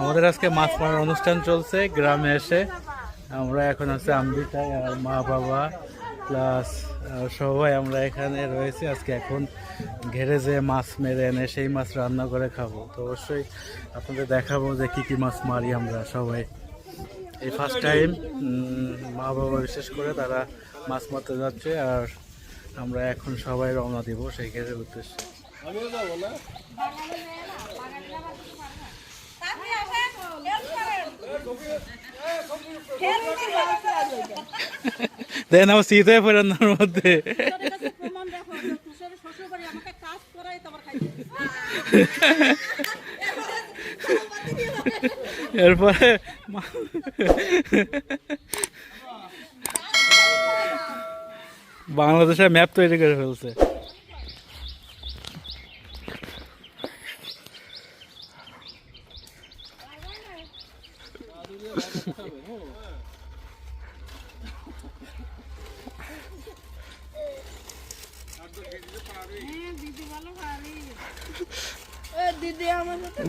আমাদের আজকে মাছ মারার অনুষ্ঠান চলছে, গ্রামে এসে। আমরা এখন আছে আম্বিকায় আর মা বাবা প্লাস সবাই আমরা এখানে রয়েছি। আজকে এখন ঘেরে যে মাছ মেরে এনে সেই মাছ রান্না করে খাব। তো অবশ্যই আপনাদের দেখাবো যে কি কি মাছ মারি আমরা সবাই। এই ফার্স্ট টাইম মা বাবা বিশেষ করে তারা মাছ মারতে যাচ্ছে আর আমরা এখন সবাই রওনা দিব সেই ঘেরের উদ্দেশ্যে। দেন আমার শীত হয়ে মধ্যে। এরপরে বাংলাদেশের ম্যাপ তৈরি করে ফেলছে।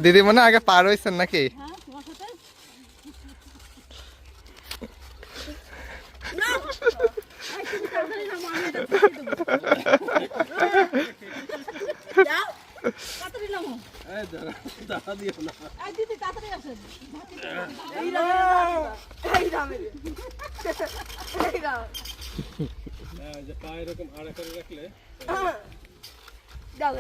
দিদি মনে আগে পার হয়েছেন নাকি? হ্যাঁ তোমার সাথে? যাও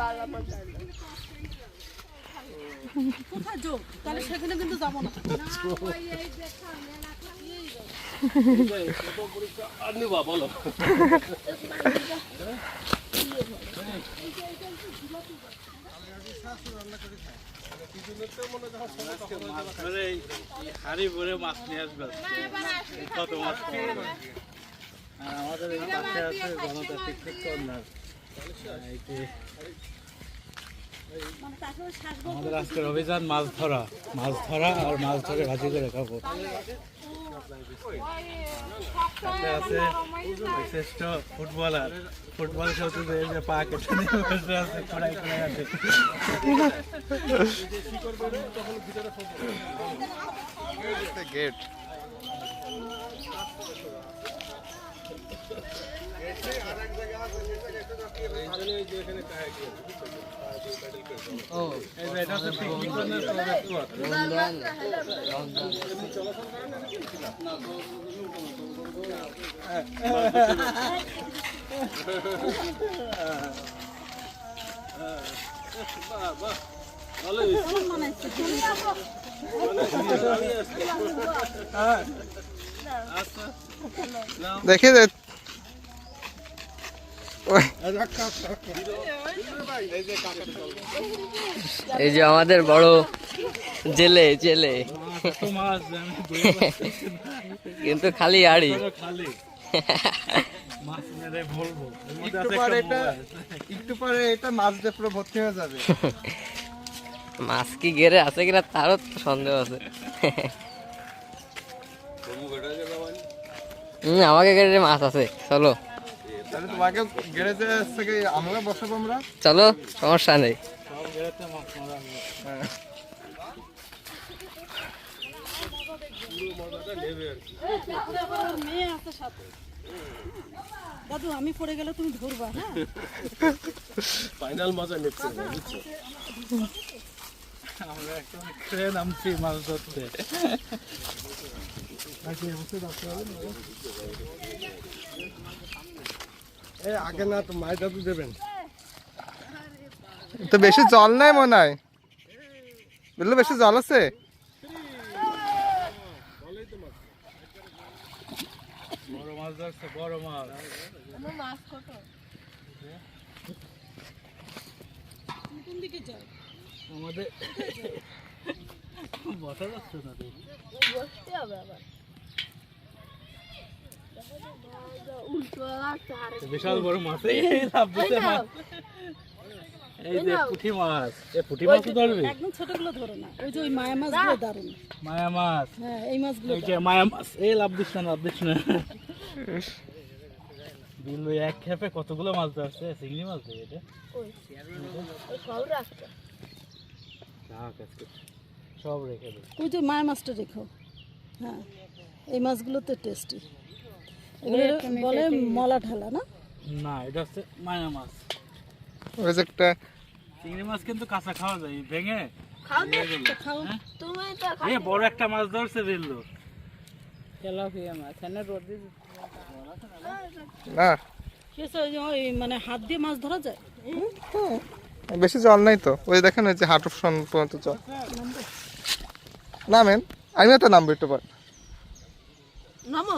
তাহলে সেখানে কিন্তু যাব না। ভরে মাছ নিয়ে আসবে কত মাছ আমাদের এই পাশে আছে, জনতা কর্নার এই যে মানে তারপরে শ্বাস আমাদের আজকের অভিযান মাছ ধরা। মাছ ধরা আর মাছ ধরে ভাজি করে খাব। আছে শ্রেষ্ঠ ফুটবলার। ফুটবল খেলতে যে পা কেটে আছে, খড়াই খড়াই আছে। গেট। হচ্ছে পিকনিক কর্নার প্রজেক্ট দেখি যে এই যে আমাদের বড় জেলে জেলে। কিন্তু খালি আড়ি মাছ মেরে ভরবো এর মধ্যে একটু পরে এটা মোবাইল। একটু পরে এটা মাছ দিয়ে পুরো ভর্তি হয়ে যাবে মাছ কি গেরে আছে কিনা তারও তো সন্দেহ আছে হম আমাকে গেরে মাছ আছে চলো। তাহলে তোমাকে থেকে আমরা বসাবো আমরা? চলো সমস্যা নেই। হ্যাঁ। দাদু আমি পড়ে গেলে তুমি ধরবা হ্যাঁ আমরা এখন ট্রেন নামছি মাছ ধরতে। আগে না তো দাদু দেবেন। তো বেশি জল নাই মনে হয়। বুঝলো বেশি জল আছে? বড় মাছ ধরছে বড় মাছ কোন দিকে যাও আমাদের বসা যাচ্ছে না তো। বিশাল বড় মাছ। এই মাছ। এই যে পুঁটি মাছ। এ পুঁটি মাছ ধরবি? একদম ছোটগুলো ধরো না। ওই যে ওই মায়া মাছগুলো দারুণ মায়া মাছ। হ্যাঁ এই মাছগুলো এই যে মায়া মাছ। এই লাভ দিস না লাভ দিস না। বিল্লু এক খেপে কতগুলো মাছ ধরছে? চিংড়ি মাছ দিয়ে এটা? আজকে সব রেখে দিই ওই যে মায়া মাছটা রেখো। হ্যাঁ এই মাছগুলো তো টেস্টি এগুলো বলে মলা ঢালা না? না এটা হচ্ছে মায়া মাছ। ওই যে একটা চিংড়ি মাছ কিন্তু কাঁচা খাওয়া যায় ভেঙে খাও খাও। তুমি তো এ বড় একটা মাছ ধরছে বিল্লু না। সে ওই মানে হাত দিয়ে মাছ ধরা যায়? বেশি জল নাই তো। ওই দেখেন ওই যে হাঁটু পর্যন্ত জল। নামেন। আমিও তো নামবো একটু পর। নামো?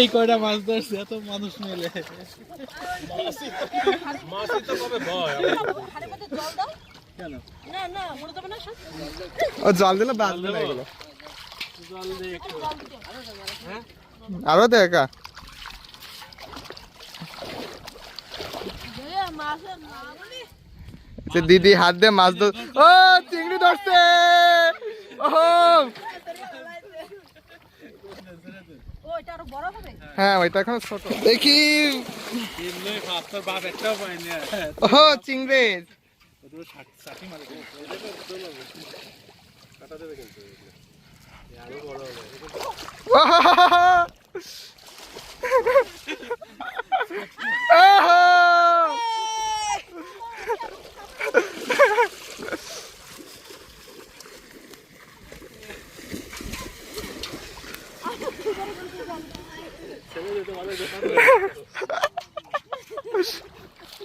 এই কয়টা মাছ ধরছে? এত মানুষ মিলে। মাছই তো কবে ভয় কেন? না না যাবে না সব ও জল দিলে। বাঁচবে না এগুলো একটু। আরও দে একা। যে দিদি হাত দিয়ে মাছ ধর ও চিংড়ি ধরছে। ও ও এটা আরও বড় হবে হ্যাঁ ওইটা এখন ছোট। দেখি। ও চিংড়ি ওদের ষাটি মারে কিন্তু এই দেখো চলে যাবে কাটা দেবে কিন্তু এ আরও বড় হবে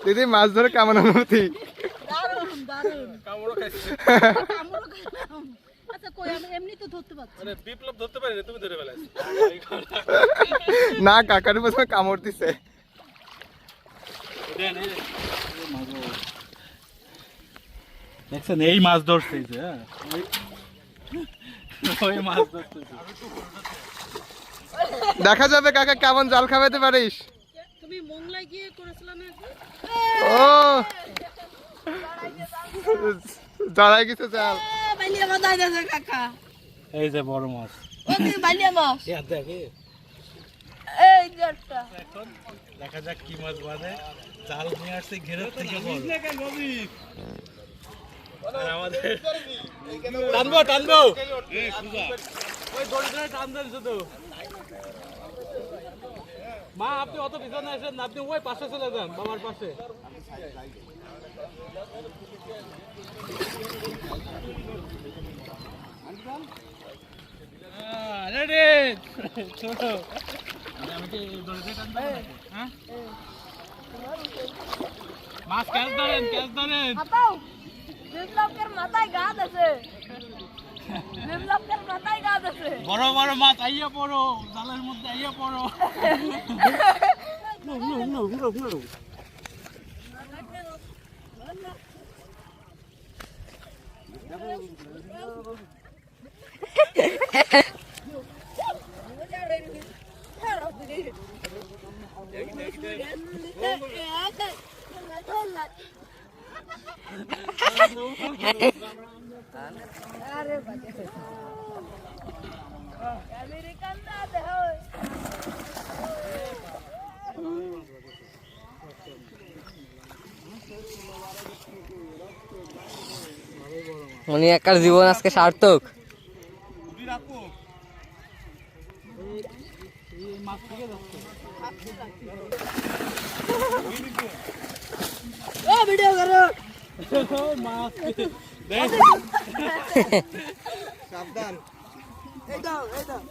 দিদি মাছ ধরে কেমন অনুভূতি। আচ্ছা কই আমি এমনি তো ধরতে পারছি। বিপ্লব ধরতে পারি না তুমি না কাকার প্রথমে কামড় দিছে। দেখছেন এই মাছ ধরছে যে, হ্যাঁ। ওই মাছ ধরতেছে দেখা যাবে কাকা কেমন জাল খাওয়াতে পারিস? তুমি মোংলাই গিয়ে করেছিলে না ও! জড়াই গেছে জাল। বালিয়া মাছ আইতাছে কাকা। এই যে বড় মাছ। ও তুমি বালিয়া মাছ দেখে। এই যে এখন দেখা যাক কি মাছ বাঁধে। জাল নিয়ে আসছে ঘেরের থেকে বড় টানবো টানবো। মা আপনি অত পিছনে আসেন না, আপনি ওই পাশে চলে যান বাবার পাশে। ছোট? হ্যাঁ? মাছ ক্যাচ ধরেন ক্যাচ ধরেন। বিপ্লবের মাথায় গাছ আছে বিপ্লবের মাথায় গাছ আছে বড় বড় মাছ আইয়া পড়ো জালের মধ্যে আইয়া পড়ো আমেরিকান না দেহ উনি একার জীবন আজকে সার্থক। ভিডিও করো। মাছ সাবধান এই দাও এই দাও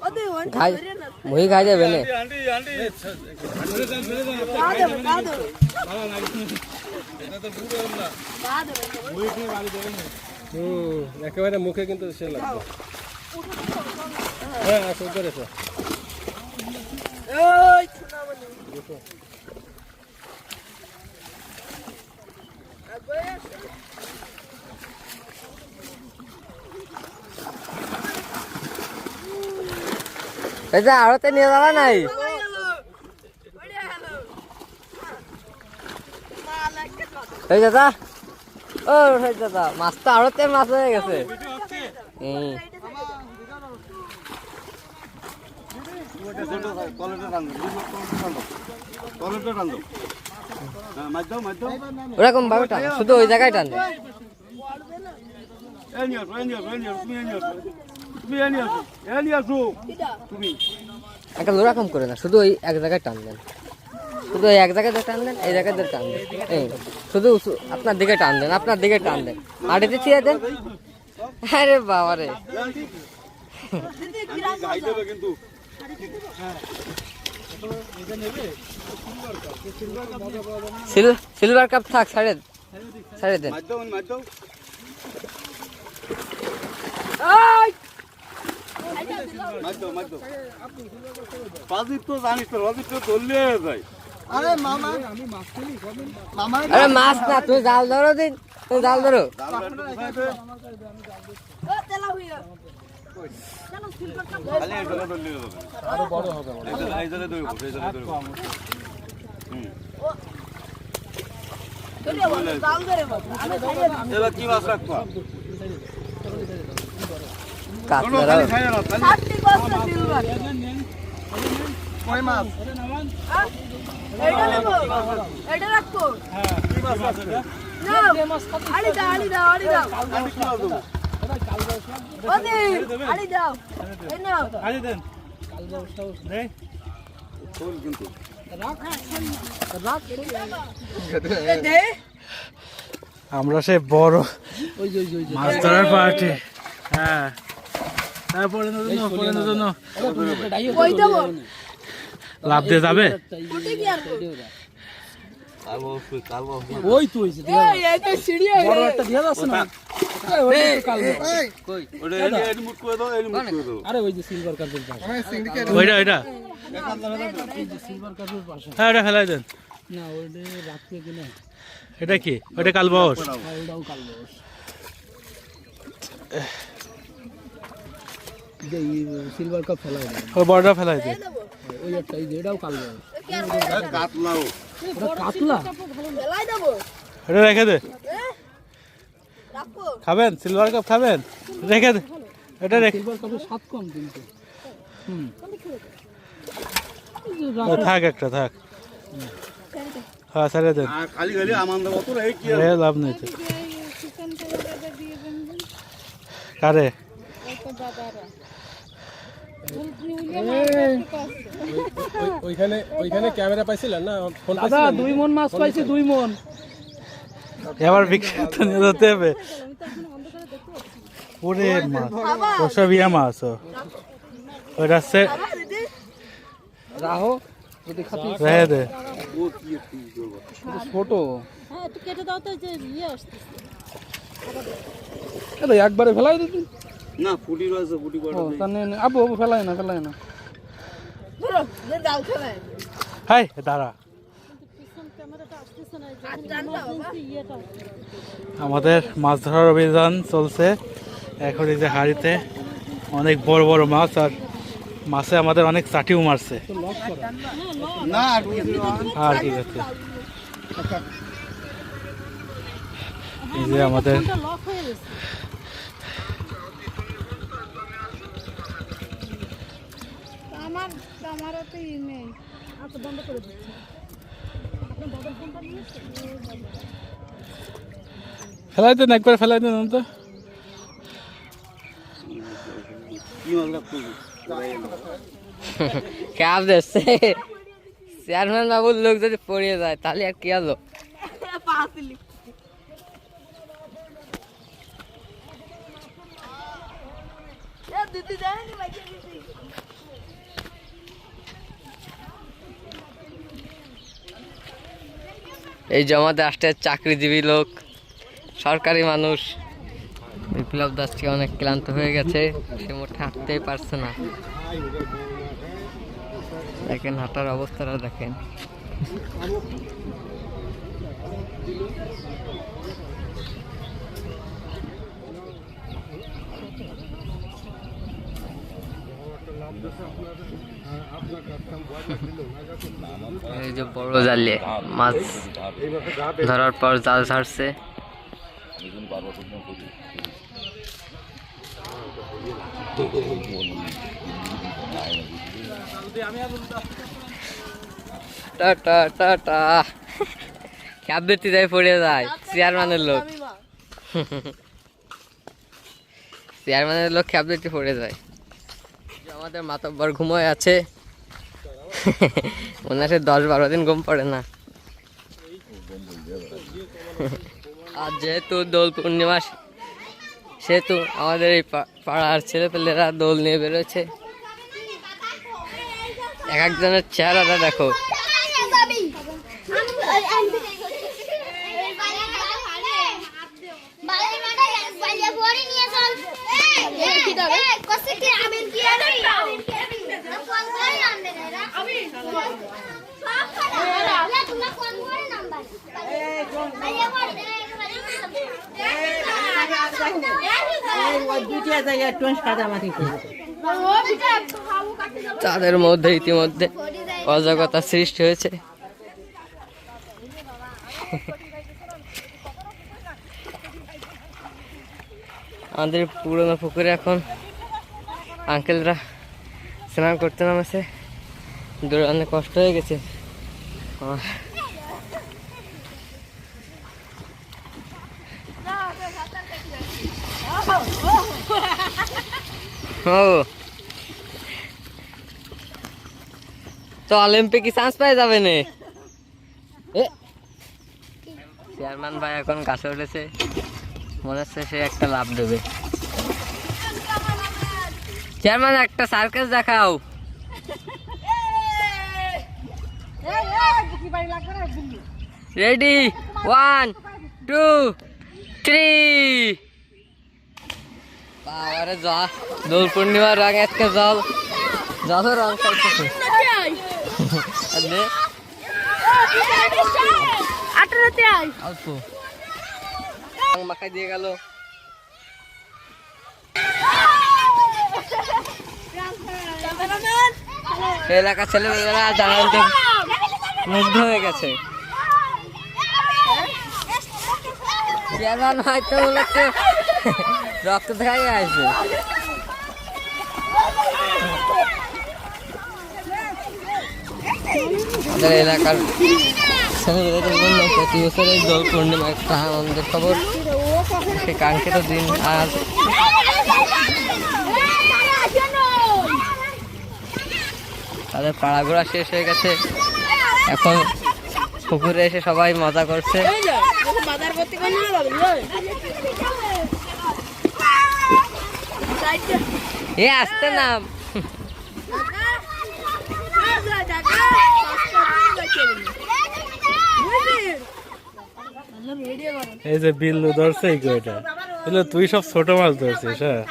ও তুই ওয়ান খাই যাবে না আন্টি আন্টি ধরে যান ধরে যান গা দেবে এই এটা আড়তে নিয়ে যাওয়া নাই? এই দাদা। ও দাদা, মাছটা আড়তে মাছ হয়ে গেছে। কলেজে রান্ধো ওরকম ভাবে টান শুধু ওই জায়গায় টান দেয়। ওরকম করে না শুধু ওই এক জায়গায় টান দেন। শুধু ওই এক জায়গায় দিয়ে টান দেন এই জায়গায় টান দেন। এই শুধু আপনার দিকে টান দেন আপনার দিকে টান দেন। মাটিতে ছিঁড়ে দেন। আরে বাবা রে। সিল- সিলভার কাপ থাক ছাড়ে ছাড়ে দেন আরে মামা মামা মাছ না তুমি জাল ধরো দিন তুমি জাল ধরো ও তেলা হইয়া চলো সিলভার কাপ চলে বল দাম ধরে বল আমি খাইয়ে দিই কাতলারা সাতটি বস্তা সিলভার কয় মাছ হ্যাঁ? এইটা নেবো এটা রাখবো নাও আড়ি দাও আড়ি দাও আড়ি দাও ওদি আড়ি দাও এই নাও আরে দেন দেখ এ দে আমরা সে বড় মাছ ধরার পার্টি। হ্যাঁ। জন্য লাভ দিয়ে যাবে? ওই তো হয়েছে এই এই তো সিঁড়ি বড় একটা দিয়ে যাচ্ছে না এই, ওই তো কালকে। আরে ওই যে সিলভার কাপের পাশে। আমার সিন্ডিকেট ওইটা ওইটা। সিলভার কাপের পাশে হ্যাঁ ওটা ফেলাই দেন। না ওইটা রাখবে কিনা। এটা কি? ওইটা কাল বস। ওইটাও যে সিলভার কাপ ফেলাই দেয় ওই বড়টা ফেলাই ওই একটা এটাও কাল বস। কি আর বলব? ওটা কাতলা এটা রেখে দে। খাবেন সিলভার কাপ খাবেন? রেখে দে। এটা রেখে স্বাদ কম কিন্তু। থাক একটা থাক। হ্যাঁ দেন। লাভ নেই তো। কারে? ওইখানে ওইখানে ক্যামেরা পাইছিলেন না? ফোন দাদা দুই মন মাছ পাইছি দুই মন। এবার বিখ্যাত নিয়ে যেতে হবে। ওরে মাছ ওসব মাছ দিদি রাহো যদি খাতি রেখে দে। ছোট। হ্যাঁ একটু কেটে দাও তো যে ইয়ে আসছে একবারে ফেলাই দিতি না ফুটি রয়েছে ফুটি ও তা নে নে। আবু আবু ফেলাই না ফেলাই না। হাই দাঁড়া। আমাদের মাছ ধরার অভিযান চলছে। এখন এই যে হাড়িতে অনেক বড় বড় মাছ আর মাছে আমাদের অনেক চাটিও মারছে। আর ঠিক আছে এই যে আমাদের আমারও তো ই নেই আচ্ছা বন্ধ করে দিচ্ছি। ফোনটা ফেলাই দেন একবার ফেলাই দেন তো চেয়ারম্যান বাবুর লোক যদি পড়িয়ে যায় তাহলে আর কি এ দিদি এই জমাতে আসতে চাকরিজীবী লোক, সরকারি মানুষ। বিপ্লব দাসটি অনেক ক্লান্ত হয়ে গেছে, সে মোটে হাঁটতেই পারছে না। দেখেন হাঁটার অবস্থাটা দেখেন। বড় জালে মাছ ধরার পর জাল ছাড়ছে চেয়ারম্যানের লোক। চেয়ারম্যানের লোক পড়ে যায়। আমাদের মাতব্বর ঘুমোয় আছে ওনার সে দশ বারো দিন ঘুম পড়ে না আর যেহেতু দোল পূর্ণিমা সেহেতু আমাদের এই পাড়ার ছেলেপেলেরা দোল নিয়ে বেরোচ্ছে এক একজনের চেহারাটা দেখো তাদের মধ্যে ইতিমধ্যে অজাগতা সৃষ্টি হয়েছে। আমাদের পুরোনো পুকুরে এখন আঙ্কেলরা স্নান করতে নামেছে। দূরে অনেক কষ্ট হয়ে গেছে। ও। তো অলিম্পিকে চান্স পাই যাবে নে? চেয়ারম্যান ভাই এখন গাছে উঠেছে। মনে হচ্ছে সে একটা লাভ দেবে। চেয়ারম্যান একটা সার্কাস দেখাও। রেডি ওয়ান টু থ্রি বাবারে জল দোল পূর্ণিমার রং আজকে জল। জল রং খাইতেছে আর দে, অল্প। মাখাই দিয়ে গেল। এলাকার ছেলেমেয়েরা জানাতে মুগ্ধ হয়ে গেছে। রক্ত দেখাই আসবে। আমাদের এলাকার ছেলেমেয়েদের জন্য প্রতি বছর এই দোল পূর্ণিমা একটা আনন্দের খবর। সে কাঙ্ক্ষিত দিন আজ। তাদের পাড়া ঘোরা শেষ হয়ে গেছে। এখন পুকুরে এসে সবাই মজা করছে। এ আসতে নাম। এই যে বিল্লু ধরছে এই কয়টা? বিল্লু তুই সব ছোট মাছ ধরছিস হ্যাঁ?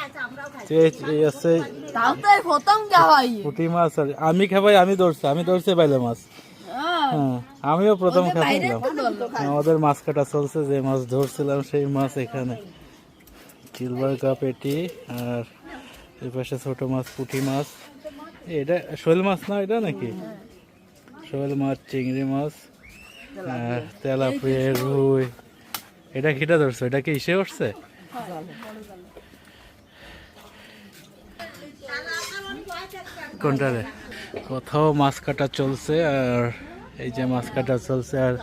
পুঁটি মাছ আর আমি খাবাই আমি ধরছি আমি ধরছি বাইলে মাছ। হ্যাঁ। আমিও প্রথম খাচ্ছিলাম আমাদের মাছ কাটা চলছে যে মাছ ধরছিলাম সেই মাছ এখানে। সিলভার কাপ এটি আর এই পাশে ছোট মাছ পুঁটি মাছ। এটা শোল মাছ না এটা নাকি? শোল মাছ চিংড়ি মাছ। তেলাপিয়া। রুই এটা কিটা ধরছো? এটা কি ইসে উঠছে? কোনটা রে? কোথাও মাছ কাটা চলছে আর এই যে মাছ কাটা চলছে আর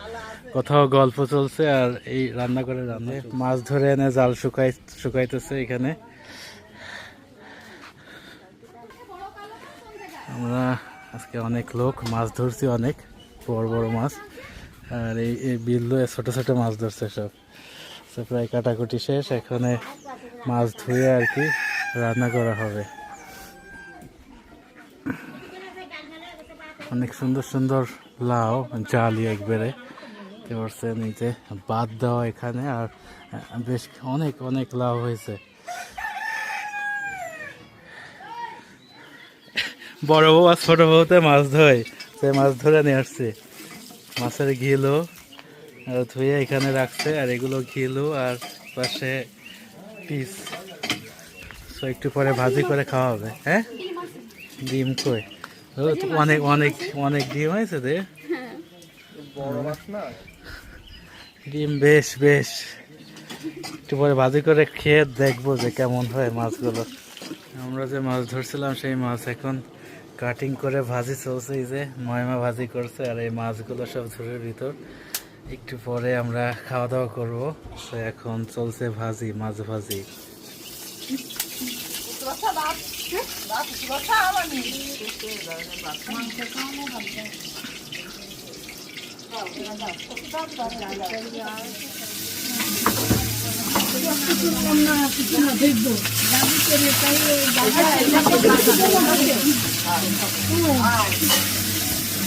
কোথাও গল্প চলছে আর এই রান্না করে রান্না মাছ ধরে এনে জাল শুকাই শুকাইতেছে এখানে। আমরা আজকে অনেক লোক মাছ ধরছি অনেক বড় বড় মাছ। আর এই এই বিল্লু ছোটো ছোটো মাছ ধরছে সব। তো প্রায় কাটাকুটি শেষ, এখানে মাছ ধুয়ে আর কি রান্না করা হবে। অনেক সুন্দর সুন্দর লাউ, জালি একবারে। দেখতে পাচ্ছেন বাদ দেওয়া এখানে, আর বেশ অনেক অনেক লাউ হয়েছে। বড় বউ আর ছোট বউতে মাছ ধরে সে মাছ ধরে নিয়ে আসছে। মাছের ঘিলো ধুয়ে এখানে রাখছে আর এগুলো ঘিলো আর পাশে পিস। তো একটু পরে ভাজি করে খাওয়া হবে হ্যাঁ? ডিম কই অনেক অনেক অনেক ডিম হয়েছে রে। ডিম বেশ বেশ। একটু পরে ভাজি করে খেয়ে দেখব যে কেমন হয় মাছগুলো। আমরা যে মাছ ধরছিলাম, সেই মাছ এখন কাটিং করে ভাজি চলছে এই যে ময়মা ভাজি করছে আর এই মাছগুলো সব ঝুড়ির ভিতর। একটু পরে আমরা খাওয়া দাওয়া করব। তো এখন চলছে ভাজি, মাছ ভাজি।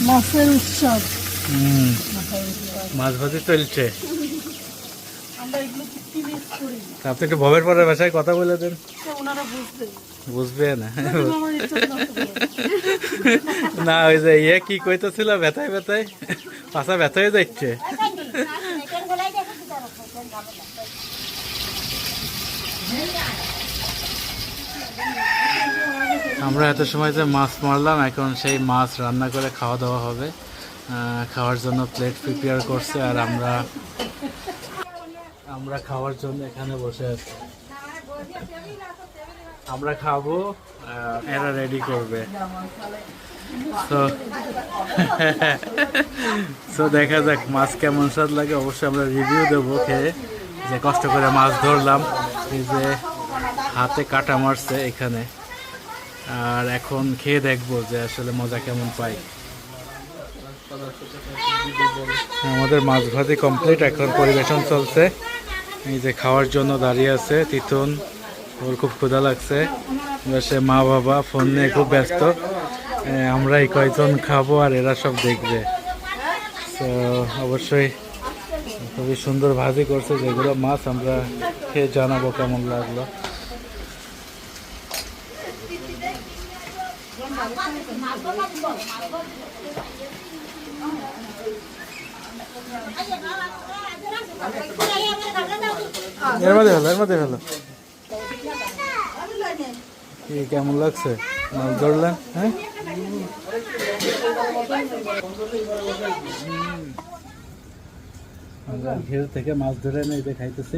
মাছের উৎসব। মাছ ভাজি চলছে। আপনি একটু ভবের পরের ভাষায় কথা বলে দেন। তো বুঝবে। বুঝবে না। না ওই যে ইয়ে কি কইতেছিল ব্যথায় ব্যথায়? পাশা ব্যথা হয়ে যাচ্ছে আমরা এত সময় যে মাছ মারলাম, এখন সেই মাছ রান্না করে খাওয়া দাওয়া হবে খাওয়ার জন্য প্লেট প্রিপেয়ার করছে আর আমরা আমরা খাওয়ার জন্য এখানে বসে আছি। আমরা খাব এরা রেডি করবে। তো তো দেখা যাক মাছ কেমন স্বাদ লাগে। অবশ্যই আমরা রিভিউ দেবো খেয়ে, যে কষ্ট করে মাছ ধরলাম। এই যে হাতে কাটা মারছে এখানে। আর এখন খেয়ে দেখব যে আসলে মজা কেমন পাই। আমাদের মাছ ভাজি কমপ্লিট এখন পরিবেশন চলছে। এই যে খাওয়ার জন্য দাঁড়িয়ে আছে তিতুন, ওর খুব ক্ষুধা লাগছে। সে মা বাবা ফোন নিয়ে খুব ব্যস্ত। আমরা এই কয়জন খাব আর এরা সব দেখবে। তো অবশ্যই খুবই সুন্দর ভাজি করছে যেগুলো মাছ, আমরা খেয়ে জানাব কেমন লাগল। এর মধ্যে ভালো এর মধ্যে কি কেমন লাগছে? মাছ ধরলেন হ্যাঁ? ঘের থেকে মাছ ধরে এনে খাইতেছি।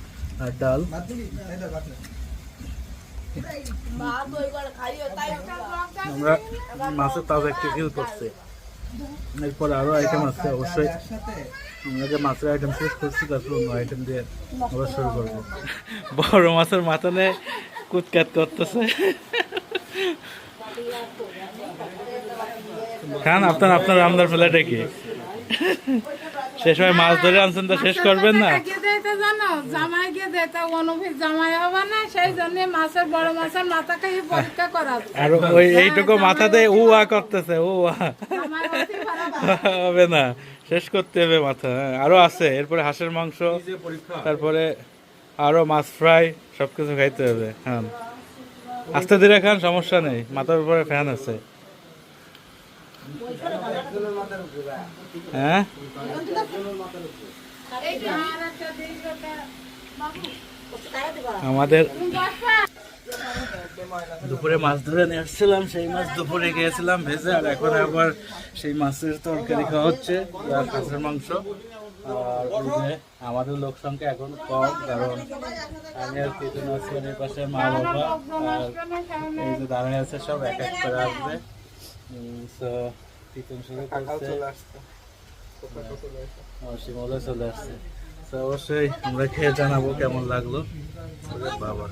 আর ডাল। আমরা মাছের তাজা একটু ফিল করছি। এরপর আরও আইটেম আছে, অবশ্যই। আমরা মাছের আইটেম শেষ করছি, তারপর অন্য আইটেম দিয়ে করব। বড় মাছের মাথানে কুতকাত করতেছে। খান, আপনার আপনার আমদার ফেলাটা কি? শেষ সময় মাছ ধরে আনছেন তো শেষ করবেন না? জানো? জামাই গিয়ে দিতে অনুভূত জামাই হবে না সেই জন্য মাছের বড় মাছের মাথাকে পরীক্ষা করা আর ওই এইটুকু মাথাতে উ আ করতেছে উ আ হবে না শেষ করতে হবে মাথা হ্যাঁ, আরও আছে এরপরে হাঁসের মাংস তারপরে আরও মাছ ফ্রাই সবকিছু খাইতে হবে হ্যাঁ। আস্তে ধীরে খান সমস্যা নেই মাথার উপরে ফ্যান আছে। হ্যাঁ? আমাদের দুপুরে মাছ ধরে নিয়ে আসছিলাম, সেই মাছ দুপুরে গিয়েছিলাম ভেজে, আর এখন আবার সেই মাছের তরকারি খাওয়া হচ্ছে, আর মাংস। আর আমাদের লোক সংখ্যা এখন কম, কারণ আমি আর কিছু পাশে মা বাবা, আর এই যে দাঁড়ায় আছে সব, এক এক করে আসবে। তো তিতুন শুরু করছে আমার শিমলে চলে আসছে তো অবশ্যই আমরা খেয়ে জানাব কেমন লাগল বাবা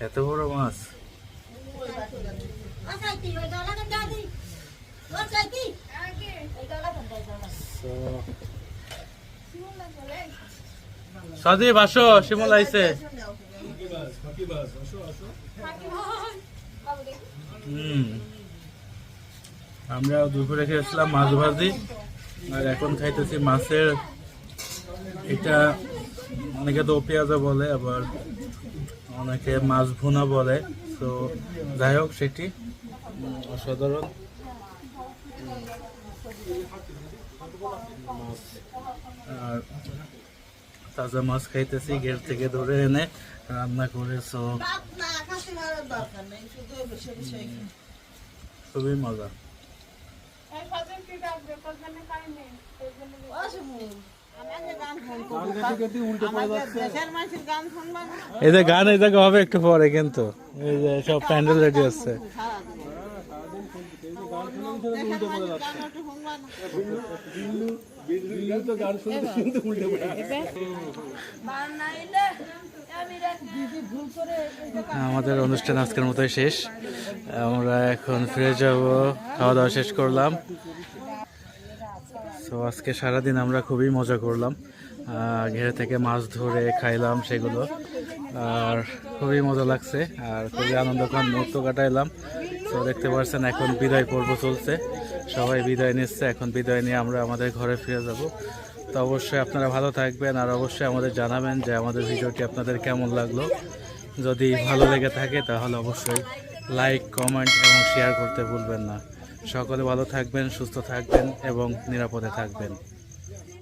এত বড় মাছ সজীব আসো শিমল আইছে হুম আমরা দুপুরে খেয়েছিলাম মাছ ভাজি। আর এখন খাইতেছি মাছের এটা অনেকে তো পেঁয়াজা বলে আবার অনেকে মাছ ভুনা বলে। তো যাই হোক সেটি অসাধারণ। আর তাজা মাছ খাইতেছি ঘের থেকে ধরে এনে রান্না করে সো খুবই মজা। এই যে গান এই জায়গা হবে একটু পরে কিন্তু। এই যে সব প্যান্ডেল রেডি হচ্ছে। আমাদের অনুষ্ঠান আজকের মতোই শেষ। আমরা এখন ফিরে যাব খাওয়া দাওয়া শেষ করলাম। তো আজকে সারাদিন আমরা খুবই মজা করলাম। ঘেরে থেকে মাছ ধরে খাইলাম সেগুলো। আর খুবই মজা লাগছে আর খুবই আনন্দক্ষণ মুহূর্ত কাটাইলাম। তো দেখতে পাচ্ছেন এখন বিদায় পর্ব চলছে। সবাই বিদায় নিচ্ছে, এখন বিদায় নিয়ে আমরা আমাদের ঘরে ফিরে যাব। তো অবশ্যই আপনারা ভালো থাকবেন আর অবশ্যই আমাদের জানাবেন যে আমাদের ভিডিওটি আপনাদের কেমন লাগল। যদি ভালো লেগে থাকে তাহলে অবশ্যই লাইক, কমেন্ট এবং শেয়ার করতে ভুলবেন না। সকলে ভালো থাকবেন, সুস্থ থাকবেন এবং নিরাপদে থাকবেন।